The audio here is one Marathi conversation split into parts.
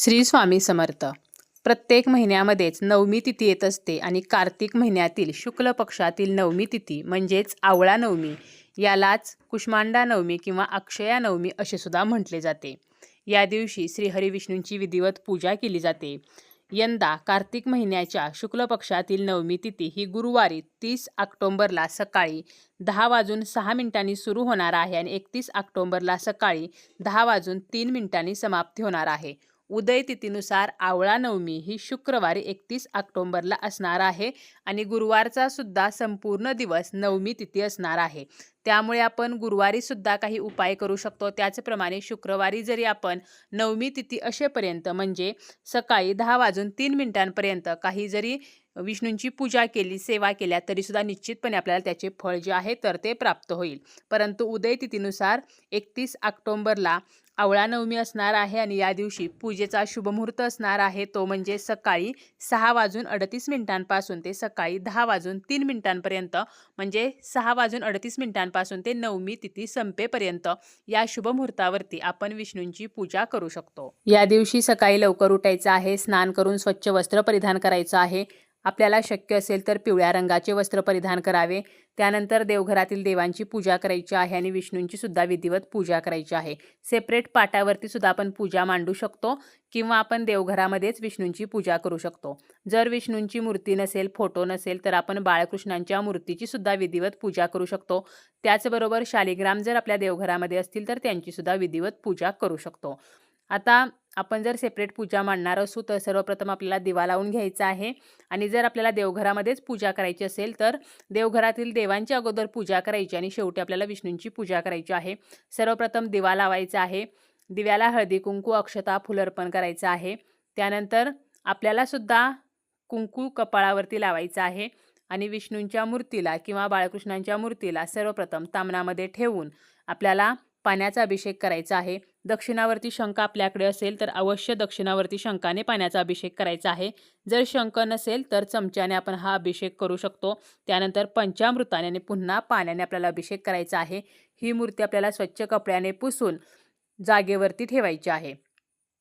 श्री स्वामी समर्थ. प्रत्येक महिन्यामध्येच नवमी तिथी येत असते आणि कार्तिक महिन्यातील शुक्ल पक्षातील नवमी तिथी म्हणजेच आवळा नवमी यालाच कुष्मांडा नवमी किंवा अक्षया नवमी असे सुद्धा म्हटले जाते. या दिवशी श्री हरिविष्णूंची विधिवत पूजा केली जाते. यंदा कार्तिक महिन्याच्या शुक्ल पक्षातील नवमी तिथी ही गुरुवारी तीस ऑक्टोंबरला सकाळी दहा वाजून सहा मिनिटांनी सुरू होणार आहे आणि एकतीस ऑक्टोंबरला सकाळी दहा वाजून तीन मिनिटांनी समाप्ती होणार आहे. उदय तिथीनुसार आवळा नवमी ही शुक्रवारी एकतीस ऑक्टोंबरला असणार आहे आणि गुरुवारचा सुद्धा संपूर्ण दिवस नवमी तिथी असणार आहे. त्यामुळे आपण गुरुवारी सुद्धा काही उपाय करू शकतो. त्याचप्रमाणे शुक्रवारी जरी आपण नवमी तिथी असेपर्यंत म्हणजे सकाळी दहा वाजून तीन मिनिटांपर्यंत काही जरी विष्णूंची पूजा केली सेवा केल्या तरीसुद्धा निश्चितपणे आपल्याला त्याचे फळ जे आहे तर ते प्राप्त होईल. परंतु उदय तिथीनुसार एकतीस ऑक्टोंबरला आवळा नवमी असणार आहे आणि या दिवशी पूजेचा शुभमुहूर्त असणार आहे. तो म्हणजे सकाळी सहा वाजून अडतीस मिनिटांपासून ते सकाळी दहा वाजून तीन मिनिटांपर्यंत म्हणजे सहा वाजून अडतीस मिनिटांपासून ते नवमी तिथी संपेपर्यंत या शुभमुहूर्तावरती आपण विष्णूंची पूजा करू शकतो. या दिवशी सकाळी लवकर उठायचं आहे स्नान करून स्वच्छ वस्त्र परिधान करायचं आहे. आपल्याला शक्य असेल तर पिवळ्या रंगाचे वस्त्र परिधान करावे. त्यानंतर देवघरातील देवांची पूजा करायची आहे आणि विष्णूंची सुद्धा विधिवत पूजा करायची आहे. सेपरेट पाटावरती सुद्धा आपण पूजा मांडू शकतो किंवा आपण देवघरामध्येच विष्णूंची पूजा करू शकतो. जर विष्णूंची मूर्ती नसेल फोटो नसेल तर आपण बाळकृष्णांच्या मूर्तीची सुद्धा विधिवत पूजा करू शकतो. त्याचबरोबर शालिग्राम जर आपल्या देवघरामध्ये असतील तर त्यांची सुद्धा विधिवत पूजा करू शकतो. आता आपण जर सेपरेट पूजा मांडणार असू तर सर्वप्रथम आपल्याला दिवा लावून घ्यायचा आहे. आणि जर आपल्याला देवघरामध्येच पूजा करायची असेल तर देवघरातील देवांची अगोदर पूजा करायची आणि शेवटी आपल्याला विष्णूंची पूजा करायची आहे. सर्वप्रथम दिवा लावायचा आहे. दिव्याला हळदी कुंकू अक्षता फुल अर्पण करायचं आहे. त्यानंतर आपल्यालासुद्धा कुंकू कपाळावरती लावायचं आहे. आणि विष्णूंच्या मूर्तीला किंवा बाळकृष्णांच्या मूर्तीला सर्वप्रथम तामणामध्ये ठेवून आपल्याला पाण्याचा अभिषेक करायचा आहे. दक्षिणावरती शंख आपल्याकडे असेल तर अवश्य दक्षिणावरती शंखाने पाण्याचा अभिषेक करायचा आहे. जर शंख नसेल तर चमच्याने आपण हा अभिषेक करू शकतो. त्यानंतर पंचामृताने आणि पुन्हा पाण्याने आपल्याला अभिषेक करायचा आहे. ही मूर्ती आपल्याला स्वच्छ कपड्याने पुसून जागेवरती ठेवायची आहे.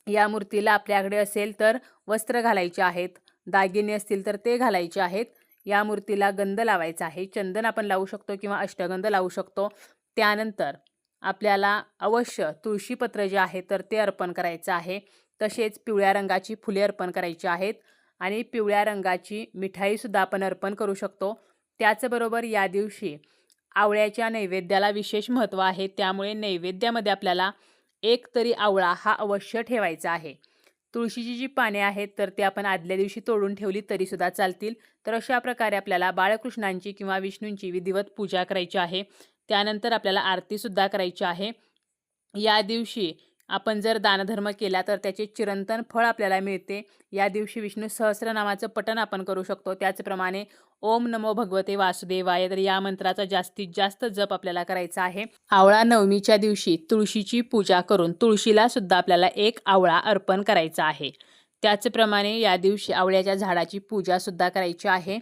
या मूर्तीला आपल्याकडे असेल तर वस्त्र घालायचे आहेत. दागिने असतील तर ते घालायचे आहेत. या मूर्तीला गंध लावायचा आहे. चंदन आपण लावू शकतो किंवा अष्टगंध लावू शकतो. त्यानंतर आपल्याला अवश्य तुळशीपत्र जे आहे तर ते अर्पण करायचं आहे. तसेच पिवळ्या रंगाची फुले अर्पण करायची आहेत आणि पिवळ्या रंगाची मिठाईसुद्धा आपण अर्पण करू शकतो. त्याचबरोबर या दिवशी आवळ्याच्या नैवेद्याला विशेष महत्त्व आहे. त्यामुळे नैवेद्यामध्ये आपल्याला एक तरी आवळा हा अवश्य ठेवायचा आहे. तुळशीची जी पाने आहेत तर ते आपण आदल्या दिवशी तोडून ठेवली तरीसुद्धा चालतील. तर अशा प्रकारे आपल्याला बाळकृष्णांची किंवा विष्णूंची विधिवत पूजा करायची आहे. त्यानंतर आपल्याला आरतीसुद्धा करायची आहे. या दिवशी आपण जर दानधर्म केला तर त्याचे चिरंतन फळ आपल्याला मिळते. या दिवशी विष्णू सहस्रनामाचं पठण आपण करू शकतो. त्याचप्रमाणे ओम नमो भगवते वासुदेवाय तर या मंत्राचा जास्तीत जास्त जप आपल्याला करायचा आहे. आवळा नवमीच्या दिवशी तुळशीची पूजा करून तुळशीला सुद्धा आपल्याला एक आवळा अर्पण करायचा आहे. त्याचप्रमाणे या दिवशी आवळ्याच्या झाडाची पूजासुद्धा करायची आहे.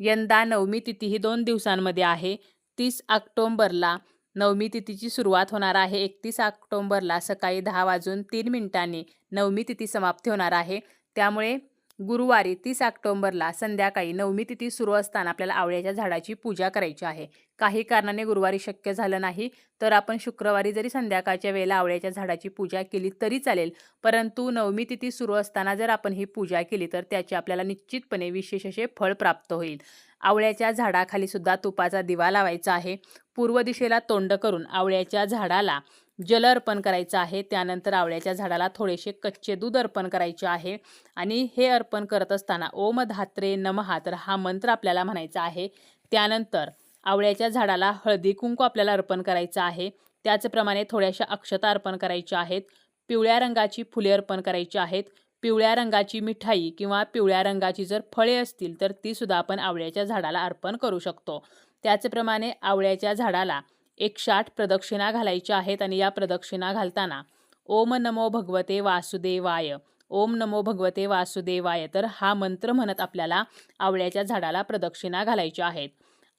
यंदा नवमी तिथी ही दोन दिवसांमध्ये आहे. तीस ऑक्टोंबरला नवमी तिथीची सुरुवात होणार आहे. एकतीस ऑक्टोंबरला सकाळी दहा वाजून तीन मिनिटांनी नवमी तिथी समाप्ती होणार आहे. त्यामुळे गुरुवारी तीस ऑक्टोंबरला संध्याकाळी नवमी तिथी सुरू असताना आपल्याला आवळ्याच्या झाडाची पूजा करायची आहे. काही कारणाने गुरुवारी शक्य झालं नाही तर आपण शुक्रवारी जरी संध्याकाळच्या वेळेला आवळ्याच्या झाडाची पूजा केली तरी चालेल. परंतु नवमी तिथी सुरू असताना जर आपण ही पूजा केली तर त्याचे आपल्याला निश्चितपणे विशेष असे फळ प्राप्त होईल. आवळ्याच्या झाडाखाली सुद्धा तुपाचा दिवा लावायचा आहे. पूर्व दिशेला तोंड करून आवळ्याच्या झाडाला जल अर्पण करायचं आहे. त्यानंतर आवळ्याच्या झाडाला थोडेसे कच्चे दूध अर्पण करायचे आहे. आणि हे अर्पण करत असताना ओम धात्रे नमहा तर हा मंत्र आपल्याला म्हणायचा आहे. त्यानंतर आवळ्याच्या झाडाला हळदी कुंकू आपल्याला अर्पण करायचं आहे. त्याचप्रमाणे थोड्याशा अक्षता अर्पण करायच्या आहेत. पिवळ्या रंगाची फुले अर्पण करायची आहेत. पिवळ्या रंगाची मिठाई किंवा पिवळ्या रंगाची जर फळे असतील तर तीसुद्धा आपण आवळ्याच्या झाडाला अर्पण करू शकतो. त्याचप्रमाणे आवळ्याच्या झाडाला एकशे आठ प्रदक्षिणा घालायच्या आहेत आणि या प्रदक्षिणा घालताना ओम नमो भगवते वासुदेवाय ओम नमो भगवते वासुदेवाय तर हा मंत्र म्हणत आपल्याला आवळ्याच्या झाडाला प्रदक्षिणा घालायच्या आहेत.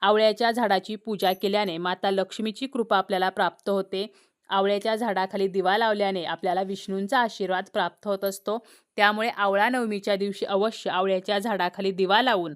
आवळ्याच्या झाडाची पूजा केल्याने माता लक्ष्मीची कृपा आपल्याला प्राप्त होते. आवळ्याच्या झाडाखाली दिवा लावल्याने आपल्याला विष्णूंचा आशीर्वाद प्राप्त होत असतो. त्यामुळे आवळा नवमीच्या दिवशी अवश्य आवळ्याच्या झाडाखाली दिवा लावून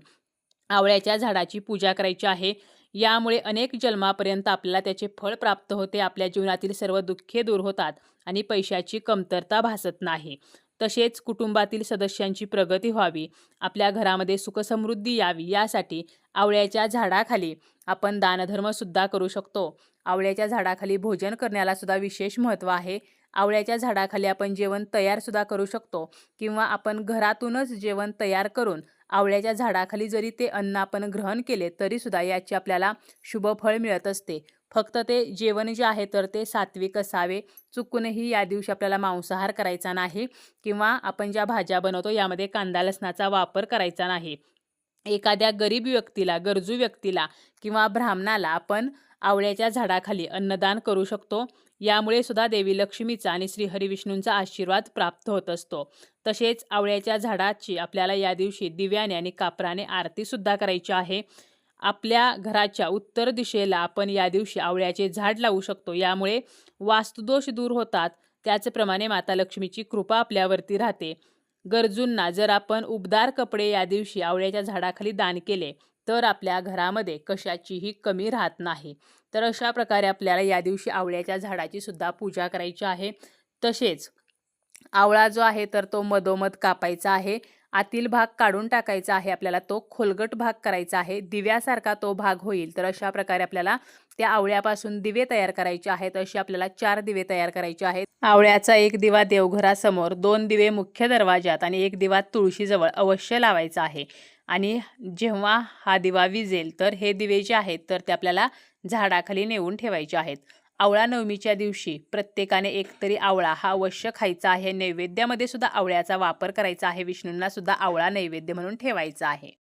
आवळ्याच्या झाडाची पूजा करायची आहे. यामुळे अनेक जन्मापर्यंत आपल्याला त्याचे फळ प्राप्त होते. आपल्या जीवनातील सर्व दुःखे दूर होतात आणि पैशाची कमतरता भासत नाही. तसेच कुटुंबातील सदस्यांची प्रगती व्हावी आपल्या घरामध्ये सुखसमृद्धी यावी यासाठी आवळ्याच्या झाडाखाली आपण दानधर्मसुद्धा करू शकतो. आवळ्याच्या झाडाखाली भोजन करण्याला सुद्धा विशेष महत्त्व आहे. आवळ्याच्या झाडाखाली आपण जेवण तयारसुद्धा करू शकतो किंवा आपण घरातूनच जेवण तयार करून आवळ्याच्या झाडाखाली जरी ते अन्न आपण ग्रहण केले तरीसुद्धा याचे आपल्याला शुभफळ मिळत असते. फक्त ते जेवण जे आहे तर ते सात्विक असावे. चुकूनही या दिवशी आपल्याला मांसाहार करायचा नाही किंवा आपण ज्या भाज्या बनवतो यामध्ये कांदा लसणाचा वापर करायचा नाही. एखाद्या गरीब व्यक्तीला गरजू व्यक्तीला किंवा ब्राह्मणाला आपण आवळ्याच्या झाडाखाली अन्नदान करू शकतो. यामुळे सुद्धा देवी लक्ष्मीचा आणि श्री हरिविष्णूंचा आशीर्वाद प्राप्त होत असतो. तसेच आवळ्याच्या झाडाची आपल्याला या दिवशी दिव्याने आणि कापराने आरतीसुद्धा करायची आहे. आपल्या घराच्या उत्तर दिशेला आपण या दिवशी आवळ्याचे झाड लावू शकतो. यामुळे वास्तुदोष दूर होतात. त्याचप्रमाणे माता लक्ष्मीची कृपा आपल्यावरती राहते. गरजूंना जर आपण उबदार कपडे या दिवशी आवळ्याच्या झाडाखाली दान केले तर आपल्या घरामध्ये कशाचीही कमी राहत नाही. तर अशा प्रकारे आपल्याला या दिवशी आवळ्याच्या झाडाची सुद्धा पूजा करायची आहे. तसेच आवळा जो आहे तर तो मधोमध कापायचा आहे. आतील भाग काढून टाकायचा आहे. आपल्याला तो खोलगट भाग करायचा आहे. दिव्यासारखा तो भाग होईल. तर अशा प्रकारे आपल्याला त्या आवळ्यापासून दिवे तयार करायचे आहेत. असे आपल्याला चार दिवे तयार करायचे आहेत. आवळ्याचा एक दिवा देवघरासमोर दोन दिवे मुख्य दरवाजात आणि एक दिवा तुळशीजवळ अवश्य लावायचा आहे. आणि जेव्हा हा दिवा विजेल तर हे दिवे जे आहेत तर ते आपल्याला झाडाखाली नेऊन ठेवायचे आहेत. आवळा नवमीच्या दिवशी प्रत्येकाने एकतरी आवळा हा अवश्य खायचा आहे. नैवेद्यामध्ये सुद्धा आवळ्याचा वापर करायचा आहे. विष्णूंना सुद्धा आवळा नैवेद्य म्हणून ठेवायचा आहे.